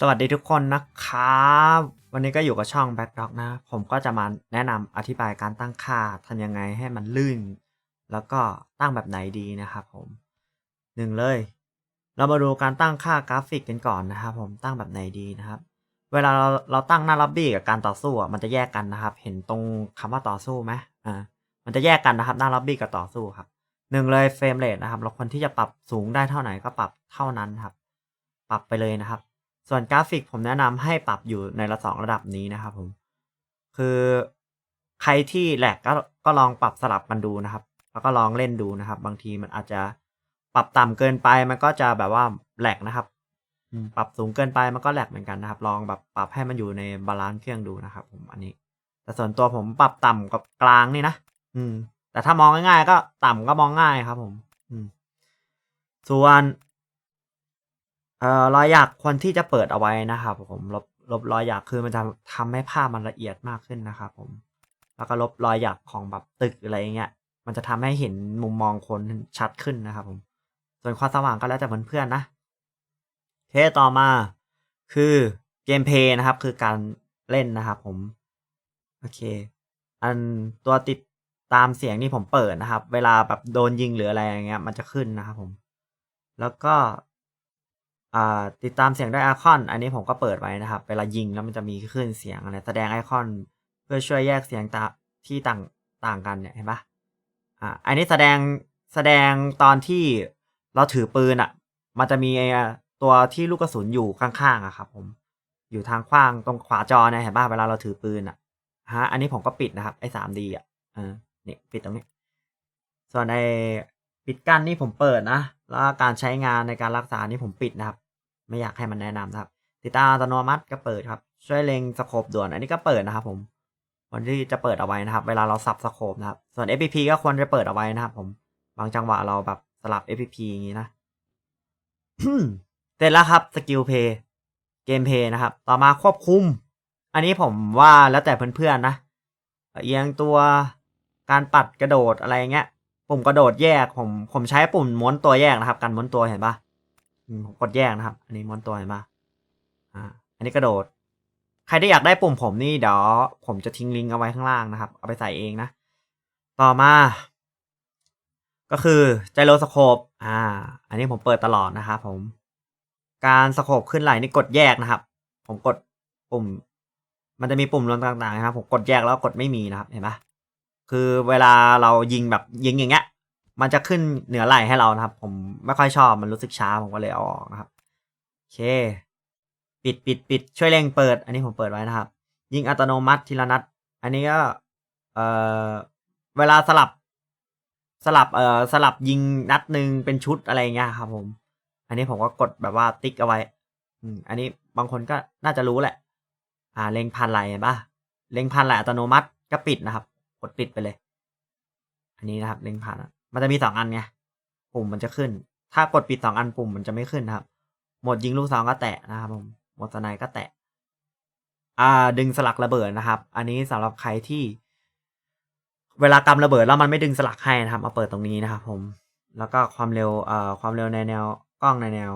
สวัสดีทุกคนนะครับ วันนี้ก็อยู่กับช่อง Backdog นะ ผมก็จะมาแนะนำอธิบายการตั้งค่าทำยังไงให้มันลื่น แล้วก็ตั้งแบบไหนดีนะครับผมหนึ่งเลย เรามาดูการตั้งค่ากราฟิกกันก่อนนะครับผมตั้งแบบไหนดีนะครับ เวลาเราเราตั้งหน้าล็อบบี้กับการต่อสู้มันจะแยกกันนะครับ เห็นตรงคำว่าต่อสู้ไหมอ่ามันจะแยกกันนะครับหน้าล็อบบี้กับต่อสู้ครับหนึ่งเลยเฟรมเรทนะครับ เราคนที่จะปรับสูงได้เท่าไหนก็ปรับเท่านั้นครับ ปรับไปเลยนะครับ ส่วนกราฟิกผมแนะนำให้ปรับอยู่ในระสองระดับนี้นะครับผม คือใครที่แหลกก็ก็ลองปรับสลับมันดูนะครับ แล้วก็ลองเล่นดูนะครับ บางทีมันอาจจะปรับต่ำเกินไปมันก็จะแบบว่าแหลกนะครับอืมปรับสูงเกินไปมันก็แหลกเหมือนกันนะครับ ลองแบบปรับให้มันอยู่ในบาลานซ์เครื่องดูนะครับ ผมอันนี้ แต่ส่วนตัวผมปรับต่ำกับกลางนี่นะอืม แต่ถ้ามองง่ายๆก็ต่ำก็มองง่ายครับ ผม อืม ส่วนเอ่อรอยหยักควรที่จะเปิดเอาไว้นะครับผมลบลบรอยหยักคือมันจะทำให้ภาพมันละเอียดมากขึ้นนะครับผม แล้วก็ลบรอยหยักของแบบตึกอะไรเงี้ยมันจะทำให้เห็นมุมมองคนชัดขึ้นนะครับ ผม ส่วนความสว่างก็แล้วแต่เพื่อนๆนะเคต่อมาคือเกมเพย์นะครับ คือการเล่นนะครับผม โอเค อันตัวติดตามเสียงนี่ผมเปิดนะครับ เวลาแบบโดนยิงหรืออะไรอย่างเงี้ย มันจะขึ้นนะครับผม แล้วก็ ติดตามเสียงด้วยไอคอน อันนี้ผมก็เปิดไว้นะครับ เวลายิงแล้วมันจะมีขึ้นเสียงอะไรแสดงไอคอน เพื่อช่วยแยกเสียงตาที่ต่างต่างกันเนี่ยเห็นปะอ่าอันนี้แสดงแสดงตอนที่เราถือปืนอะ มันจะมีไอตัวที่ลูกกระสุนอยู่ข้างๆอะครับผม อยู่ทางขว้างตรงขวาจอเนี่ยเห็นปะเวลาเราถือปืนอะฮะ อันนี้ผมก็ปิดนะครับไอ้สามดีอะเออนี่ปิดตรงนี้ ส่วนไอ้ปิดกั้นนี่ผมเปิดนะ แล้วการใช้งานในการรักษานี่ผมปิดนะครับ ไม่อยากให้มันแนะนำนะครับ ติดตามอัตโนมัติก็เปิดครับ ช่วยเล็งสโคปด่วน อันนี้ก็เปิดนะครับผมควรที่จะเปิดเอาไว้นะครับ เวลาเราสับสโคปนะครับ ส่วน FPP ก็ควรจะเปิดเอาไว้นะครับ ผม บางจังหวะเราแบบสลับ FPP อย่างนี้นะเสร็จแล้วครับสกิลเพย์เกมเพย์นะครับ ต่อมาควบคุม อันนี้ผมว่าแล้วแต่เพื่อนๆนะเอียงตัวการปัดกระโดดอะไรเงี้ย ปุ่มกระโดดแยกผมผมใช้ปุ่มม้วนตัวแยกนะครับ การม้วนตัวเห็นปะ ผมกดแยกนะครับ อันนี้ม้วนตัวเห็นปะอ่า อันนี้กระโดด ใครที่อยากได้ปุ่มผมนี่เดี๋ยวผมจะทิ้งลิงก์เอาไว้ข้างล่างนะครับ เอาไปใส่เองนะ ต่อมา ก็คือไจโรสโคป อ่า อันนี้ผมเปิดตลอดนะครับผม การสโคปขึ้นไหลนี่กดแยกนะครับ ผมกดปุ่ม มันจะมีปุ่มลงต่างๆนะครับ ผมกดแยกแล้วกดไม่มีนะครับ เห็นปะคือเวลาเรายิงแบบยิงอย่างเงี้ย มันจะขึ้นเหนือไหล่ให้เรานะครับ ผมไม่ค่อยชอบมันรู้สึกช้าผมก็เลยเอาออกนะครับโอเค ปิดปิดปิดช่วยเร่งเปิด อันนี้ผมเปิดไว้นะครับ ยิงอัตโนมัติทีละนัด อันนี้ก็เอ่อเวลาสลับสลับเอ่อสลับยิงนัดหนึ่งเป็นชุดอะไรเงี้ยครับ ผม อันนี้ผมก็กดแบบว่าติ๊กเอาไว้ อืม อันนี้บางคนก็น่าจะรู้แหละ อ่า เล็งพันไหลเห็นปะเล็งพันไหลอัตโนมัติก็ปิดนะครับ กดปิดไปเลย อันนี้นะครับ เล็งผ่านอ มันจะมีสองอันไงปุ่มมันจะขึ้น ถ้ากดปิดสองอันปุ่มมันจะไม่ขึ้นนะครับหมดยิงลูกซองก็แตะนะครับผมหมดสไนก็แตะ อ่า ดึงสลักระเบิดนะครับ อันนี้สำหรับใครที่ เวลากำระเบิดแล้วมันไม่ดึงสลักให้นะครับมาเปิดตรงนี้นะครับ ผม แล้วก็ความเร็วเอ่อความเร็วในแนวกล้องในแนว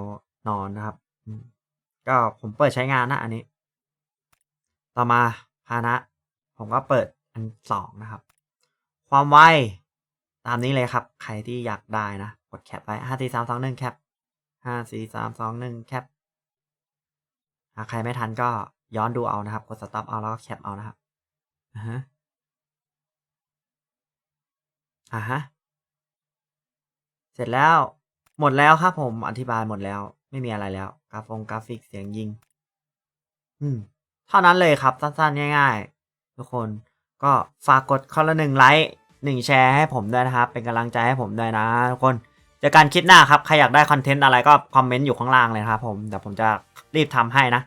นอนนะครับก็ผมเปิดใช้งานนะอันนี้ ต่อมาพานะ ผมก็เปิดอันสองนะครับ ความไว ตามนี้เลยครับ ใครที่อยากได้นะ กดแคปไว้ห้าสี่สามสองหนึ่งแคปห้าสี่สามสองหนึ่งแคปหากใครไม่ทันก็ย้อนดูเอานะครับ กดสต็อปเอาแล้วก็แคปเอานะครับอ่าฮะอ่าฮะ เสร็จแล้ว หมดแล้วครับผมอธิบายหมดแล้ว ไม่มีอะไรแล้ว กราฟงกราฟิกเสียงยิง อืม เท่านั้นเลยครับ สั้นๆ ง่าย ๆ ทุกคนก็ฝากกดคนละหนึ่งไลค์ หนึ่งแชร์ให้ผมด้วยนะครับ เป็นกำลังใจให้ผมด้วยนะทุกคนเจอกันคลิปหน้าครับ ใครอยากได้คอนเทนต์อะไรก็คอมเมนต์อยู่ข้างล่างเลยครับผมเดี๋ยวผมจะรีบทำให้นะ